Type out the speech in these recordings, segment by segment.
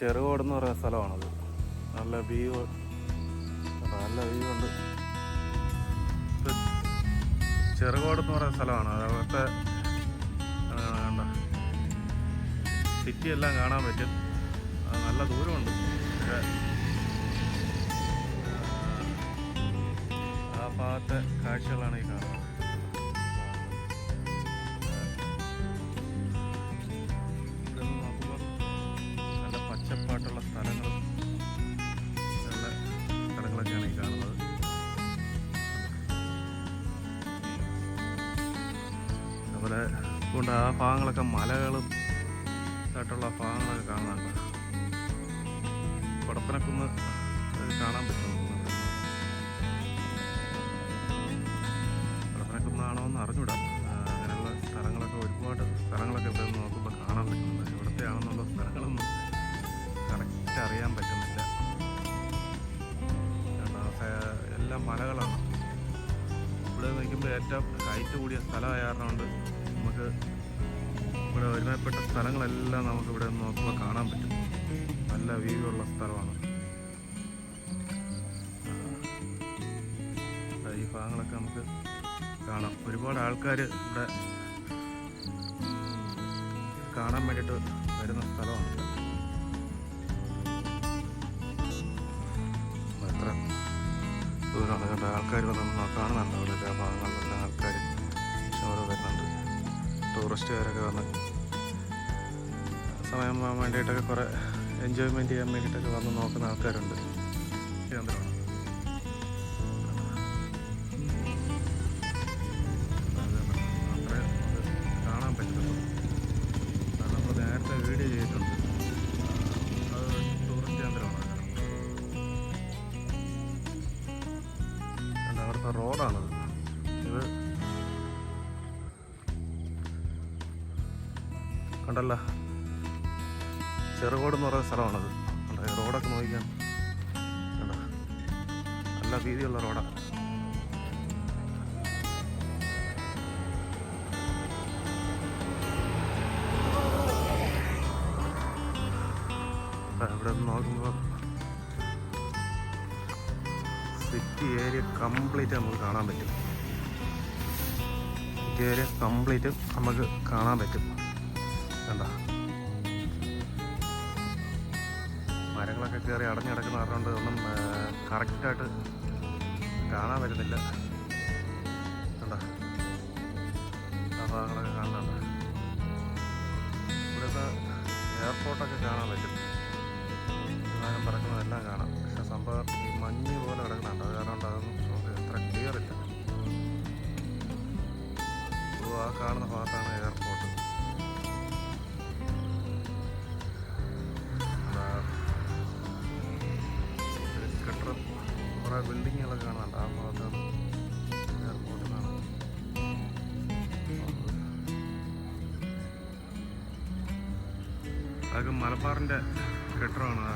ചെറുകോട് എന്ന് പറയുന്ന സ്ഥലമാണത്. നല്ല വ്യൂ നല്ല വ്യൂ ഉണ്ട്. ചെറുകോട് എന്ന് പറയുന്ന സ്ഥലമാണ്. അവിടുത്തെ സിറ്റി എല്ലാം കാണാൻ പറ്റും. നല്ല ദൂരമുണ്ട്. ആ ഭാഗത്തെ കാഴ്ചകളാണ് ഈ കാണുന്നത്. കൊണ്ട് ആ ഭാഗങ്ങളൊക്കെ മലകളും ആയിട്ടുള്ള ഭാഗങ്ങളൊക്കെ കാണുന്നുണ്ട് കൊടപ്പനക്കുന്ന് കാണാൻ പറ്റും കൊടപ്പനക്കുന്നാണോ എന്ന് അറിഞ്ഞൂടാ. അങ്ങനെയുള്ള സ്ഥലങ്ങളൊക്കെ ഒരുപാട് സ്ഥലങ്ങളൊക്കെ ഇവിടെ നോക്കുമ്പോൾ കാണാൻ പറ്റുന്നുണ്ട്. എവിടത്തെയാണെന്നുള്ള സ്ഥലങ്ങളൊന്നും കറക്റ്റ് അറിയാൻ പറ്റുന്നില്ല. എല്ലാം മലകളാണ്. ഇവിടെ നിൽക്കുമ്പോൾ ഏറ്റവും ഹൈറ്റ് കൂടിയ സ്ഥലമായ കാരണം ഇവിടെ ഒരുമാപ്പെട്ട സ്ഥലങ്ങളെല്ലാം നമുക്ക് ഇവിടെ നോക്കുമ്പോൾ കാണാൻ പറ്റും. നല്ല വ്യൂ ഉള്ള സ്ഥലമാണ്. ഈ ഭാഗങ്ങളൊക്കെ നമുക്ക് കാണാം. ഒരുപാട് ആൾക്കാർ ഇവിടെ കാണാൻ വേണ്ടിയിട്ട് വരുന്ന സ്ഥലമാണ്. ആൾക്കാർ വന്ന് കാണുന്നുണ്ട് ആ ഭാഗങ്ങളിലുള്ള ആൾക്കാർ ഓരോ വരുന്നുണ്ട്. ടൂറിസ്റ്റുകാരൊക്കെ വന്ന് സമയം വേണ്ടിയിട്ടൊക്കെ കുറേ എൻജോയ്മെന്റ് ചെയ്യാൻ വേണ്ടിയിട്ടൊക്കെ വന്ന് നോക്കുന്ന ആൾക്കാരുണ്ട്. കേന്ദ്രമാണ് കണ്ടല്ല ചെറുകോട് എന്ന് പറയുന്ന സ്ഥലമാണത്. റോഡൊക്കെ നോക്കിയാൽ കണ്ടോ? നല്ല വീതിയുള്ള റോഡാണ് ഇവിടെ നിന്ന് നോക്കുമ്പോൾ സിറ്റി ഏരിയ കംപ്ലീറ്റ് നമുക്ക് കാണാൻ പറ്റും. സിറ്റി ഏരിയ കംപ്ലീറ്റ് നമുക്ക് കാണാൻ പറ്റും. കണ്ട? മരങ്ങളൊക്കെ കയറി അടഞ്ഞു കിടക്കുന്ന കാരണം ഒന്നും കറക്റ്റായിട്ട് കാണാൻ പറ്റുന്നില്ല. കണ്ട? ഭാഗങ്ങളൊക്കെ കാണുന്നുണ്ട്. ഇവിടുത്തെ എയർപോർട്ടൊക്കെ കാണാൻ പറ്റും. വിമാനം പറക്കുന്നതെല്ലാം കാണാം. പക്ഷെ സംഭവം ഈ മഞ്ഞ് പോലെ കിടക്കുന്നുണ്ട്. അത് കാരണം അതൊന്നും നമുക്ക് അത്ര ക്ലിയർ ഇല്ല. ആ കാണുന്ന ഭാഗത്താണ് എയർപോർട്ട്. ബിൽഡിങ്ങുകളൊക്കെ കാണുന്നുണ്ട് ആ ഭാഗത്താണ് അതൊക്കെ മലബാറിന്റെ കെട്ടിടമാണ്.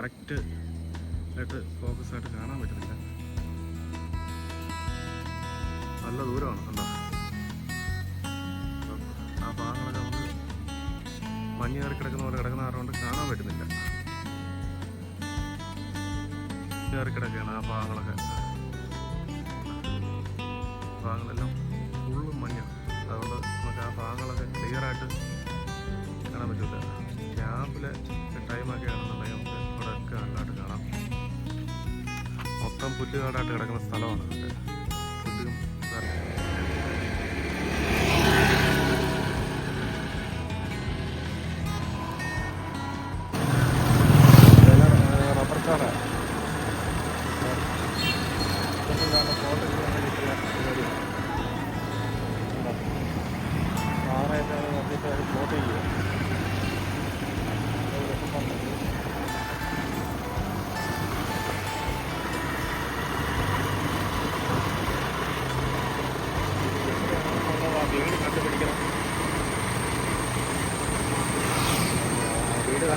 കറക്റ്റ് ആയിട്ട് ഫോക്കസ് ആയിട്ട് കാണാൻ പറ്റുന്നില്ല. നല്ല ദൂരമാണ് കണ്ടോ? ആ ഭാഗങ്ങളൊക്കെ നമുക്ക് മഞ്ഞ് കയറി കിടക്കുന്ന പോലെ കിടക്കുന്ന കാരണം കാണാൻ പറ്റുന്നില്ല. കയറി കിടക്കുകയാണ് ആ ഭാഗങ്ങളൊക്കെ. ഭാഗങ്ങളെല്ലാം ഫുള്ളും മഞ്ഞാണ് അതുകൊണ്ട് നമുക്ക് ആ ഭാഗങ്ങളൊക്കെ ക്ലിയറായിട്ട് കാണാൻ പറ്റില്ല ക്യാമ്പിലെ ടൈമൊക്കെ പുല്ലുകാടായിട്ട് കിടക്കുന്ന സ്ഥലമാണ് ഇതൊക്കെ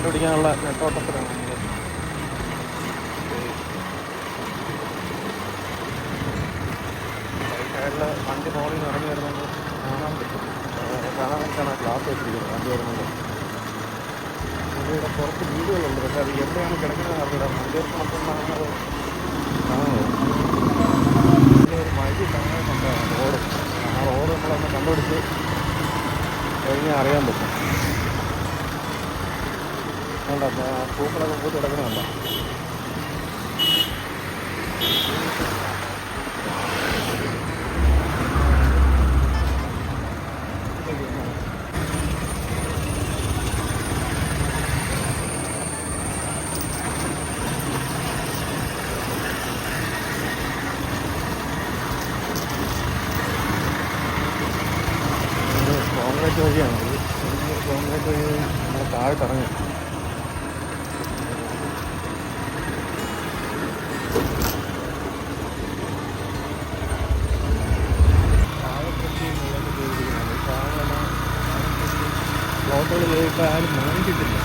കണ്ടുപിടിക്കാനുള്ള നെട്ടോട്ടത്തിലാണ്. വണ്ടി മോളിൽ നിന്ന് ഇറങ്ങി വരുന്നത് കാണാൻ പറ്റും. കാണാൻ പറ്റാണ് ഗ്ലാസ് വെച്ചിരിക്കുന്നത് വണ്ടി വരുന്നത്. ഇവിടെ കുറച്ച് വീടുകളുണ്ട്. പക്ഷെ അത് എവിടെയാണ് കിടക്കുന്നത് അറിയില്ല മഞ്ചേരി മൊത്തമാണെന്നത് കാണുന്നത്. ഒരു വഴി കാണാനുണ്ട് റോഡ്. ആ റോഡ് നമ്മളൊന്ന് കണ്ടുപിടിച്ച് കഴിഞ്ഞാൽ അറിയാൻ പറ്റും. കണ്ടോ പൂക്കളൊക്കെ പൂത്ത് കിടക്കുന്നുണ്ടോ ഇത് കോൺക്രീറ്റ് വഴിയാണ് ഇത് കോൺക്രീറ്റ് വഴി നമ്മൾ താഴോട്ട് ഇറങ്ങി പ്ലോട്ടുകൾ ഇപ്പം ആരും വാങ്ങിച്ചിട്ടില്ല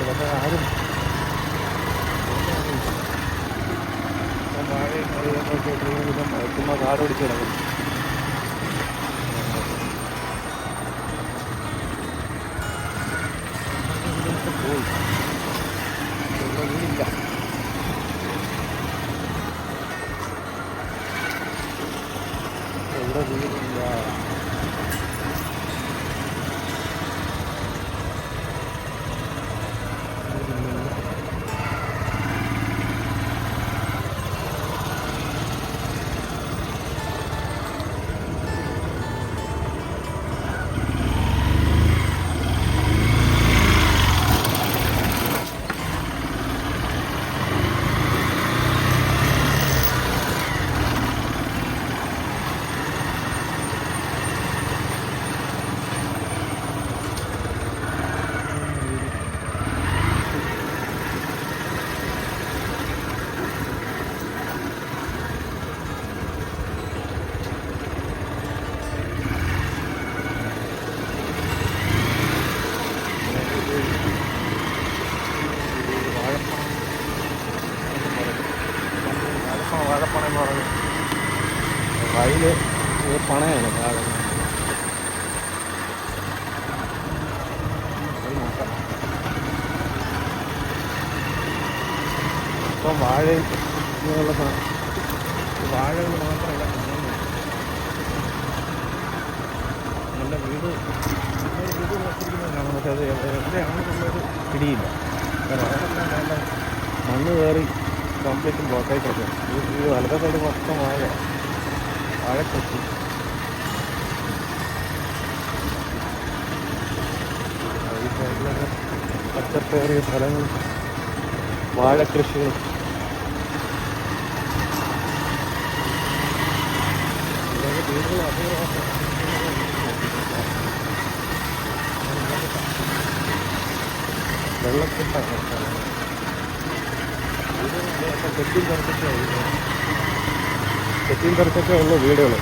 പക്ഷേ ആരും ഇപ്പം ചുമ്മാ കാട് പിടിച്ച് പോയി ഇവിടെ വീടില്ല ഇവിടെ വീടില്ല വീടില്ല. വാഴപ്പണ എന്ന് പറയുന്നത് വയൽ ഇത് പണയാണ് താഴെ. ഇപ്പം വാഴയും ഇങ്ങനെയുള്ള വാഴകൾ മാത്രമല്ല നല്ല വീട്. വീട് വെച്ചിരിക്കുന്നത് പക്ഷേ അത് എവിടെ- എവിടെയാണെന്നുള്ളൊരു പിടിയില്ല. മണ്ണ് കയറി കംപ്ലീറ്റ് ബ്ലോക്കായി ഈ വലത്തെ സൈഡ് മൊത്തം വാഴ വാഴക്കൃഷി ഈ സൈഡിലൊക്കെ പച്ചപ്പേറിയ സ്ഥലങ്ങൾ വാഴക്കൃഷികൾ ഇതൊക്കെ വീടുകൾ അപൂർവമാണ് വെള്ളക്കെട്ടാണ് സ്ഥലങ്ങൾ വീടുകളൊക്കെ കെട്ടിയും തെറിച്ചൊക്കെ ഉള്ളു വീടുകൾ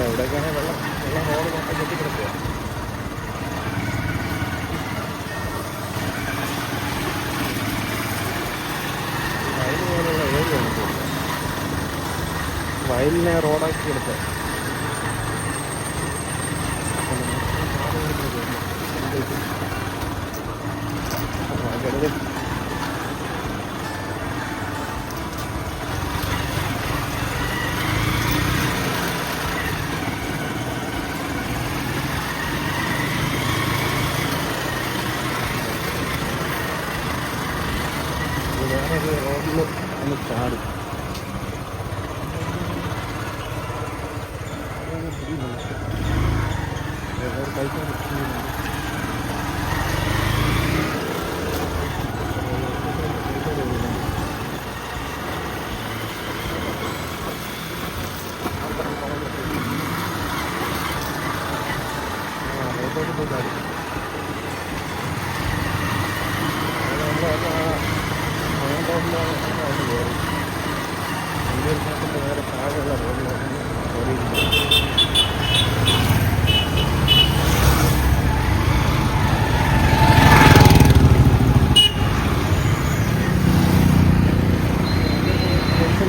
ഇവിടെയൊക്കെയാണെങ്കിൽ വെള്ളം വെള്ളം റോഡ് മൊത്തം കെട്ടിക്കിടക്കുക വയൽ ഏരിയയാണ് വയലിനെ റോഡാക്കി എടുക്കുക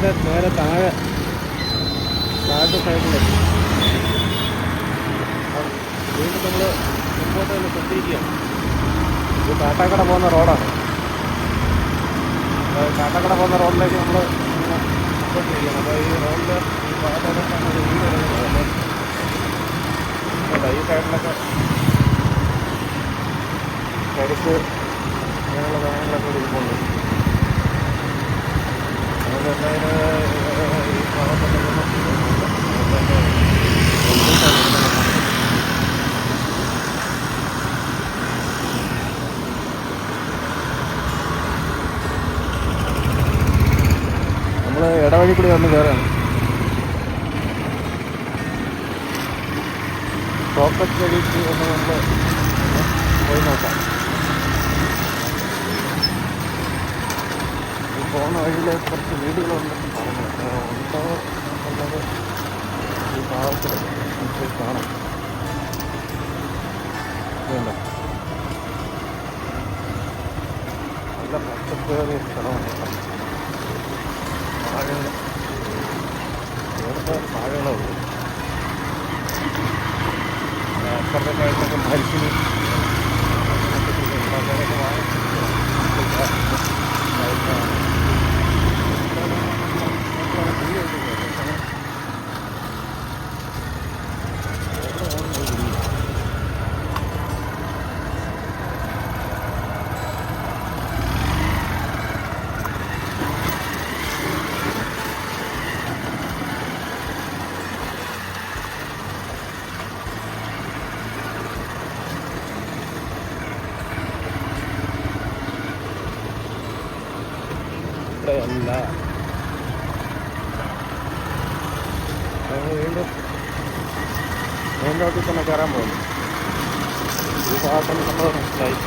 വീടിന്റെ നേരെ താഴെ താഴത്തെ സൈഡിൽ വീണ്ടും നമ്മൾ മുമ്പോട്ട് തന്നെ കൊണ്ടിരിക്കുകയാണ് ഇത് കാട്ടാക്കട പോകുന്ന റോഡാണ്. കാട്ടാക്കട പോകുന്ന റോഡിലേക്ക് നമ്മൾ ചെയ്യണം അപ്പോൾ ഈ റോഡിൽ ഈ ഭാഗത്തോട്ടാണ് ഒരു വീട് വരുന്നത് ഈ സൈഡിലൊക്കെ കരുത്ത് അങ്ങനെയുള്ള സാധനങ്ങളൊക്കെ ഇരിപ്പുണ്ട് അതുകൊണ്ട് എന്തായാലും ഈ ഭാഗത്തുണ്ടെങ്കിൽ നമ്മൾ ഇടവഴി കൂടി വന്ന് കയറാണ്. ഫോക്കസ് വഴിക്ക് ഒന്ന് നമ്മൾ പോയി നോക്കാം ഈ പോകുന്ന വഴിയിൽ കുറച്ച് വീടുകളുണ്ടെന്ന് പറഞ്ഞു ഉണ്ടോ എന്നുള്ളത് ഈ ഭാഗത്ത് നമുക്ക് കാണാം. വേണ്ട നല്ല പച്ചപ്പേറിയ സ്ഥലമാണ് വാഴകൾ ഇവിടുത്തെ വാഴകളുള്ളൂ അപ്പുറത്തെ സൈഡിലൊക്കെ മരിച്ചിന് ഇവിടെയല്ല. ഞങ്ങൾ വീണ്ടും മെയിൻ റോഡിൽ തന്നെ കയറാൻ പോകുന്നു. ഈ ഭാഗത്തൊന്നും നമ്മൾ മനസ്സിലായി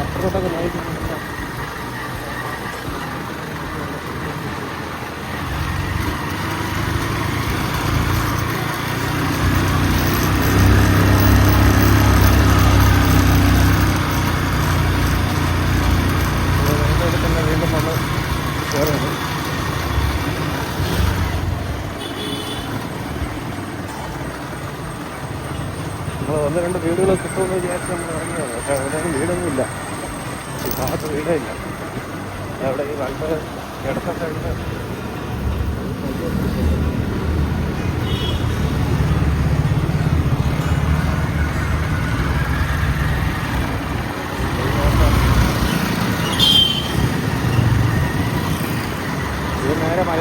അപ്പുറത്തൊക്കെ നോക്കുന്നില്ല മെയിൻ റോഡിൽ തന്നെ വീണ്ടും നമ്മൾ കയറുന്നു നമ്മൾ ഒന്ന് രണ്ട് വീടുകൾ കിട്ടുമെന്ന് വിചാരിച്ച് നമ്മൾ ഇറങ്ങിയത് പക്ഷേ അവിടെയൊന്നും വീടൊന്നും ഇല്ല ഈ ഭാഗത്ത് വീടേ ഇല്ല. അവിടെ ഈ വളരെ ഇടത്ത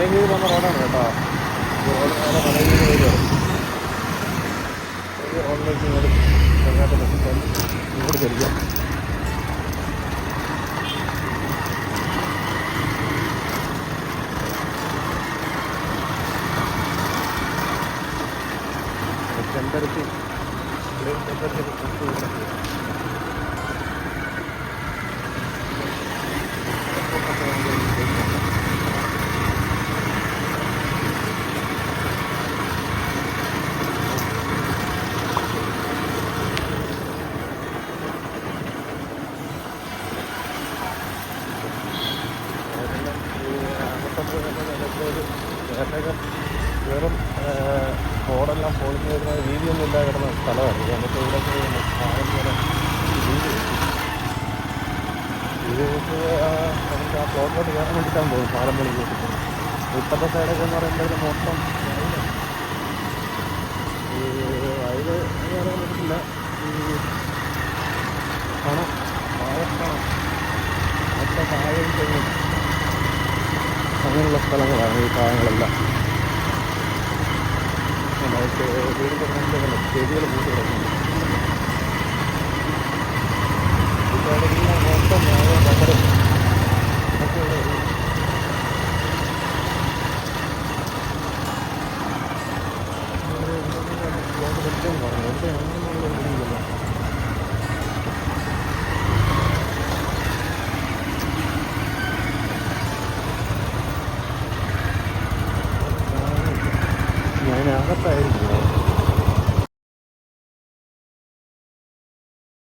ഇത് വന്ന റോഡാണ് കേട്ടോ. റോഡ് നേരെ മലയങ്കീഴ് വരികയാണ് ഈ റോഡിലേക്ക് ഇങ്ങോട്ട് ഇങ്ങോട്ട് തിരിക്കാം ചെമ്പരത്തി ഇവിടെ ചെമ്പരത്തി കൃഷി ഇവിടെ അതെല്ലാം ഈ അകത്തൊക്കെ തന്നെ നിലച്ചൊരു നേരത്തെയൊക്കെ വെറും റോഡെല്ലാം പൊളിഞ്ഞ് വരുന്ന വീതിയൊന്നും ഇല്ലാതെ കിടന്ന സ്ഥലമാണ് നമുക്ക് ഇവിടെ ആരും പോലെ വീതി വെച്ച് നമുക്ക് ആ പ്ലോട്ടിലോട്ട് കയറാൻ വേണ്ടിയിട്ടാണ് പോകും പാലം പണി ചെയ്തിട്ട് ഇപ്പോഴത്തെ സൈഡൊക്കെ എന്ന് പറയുമ്പോൾ മൊത്തം വയൽ എന്ന് പറയാൻ പറ്റില്ല ഈ പണം വാഴപ്പണം മൊത്തം തെങ്ങും. അങ്ങനെയുള്ള സ്ഥലങ്ങളാണ് ഈ നമുക്ക് വീടിന്റെ ചെടികൾ കൂട്ടി കിടക്കുന്നു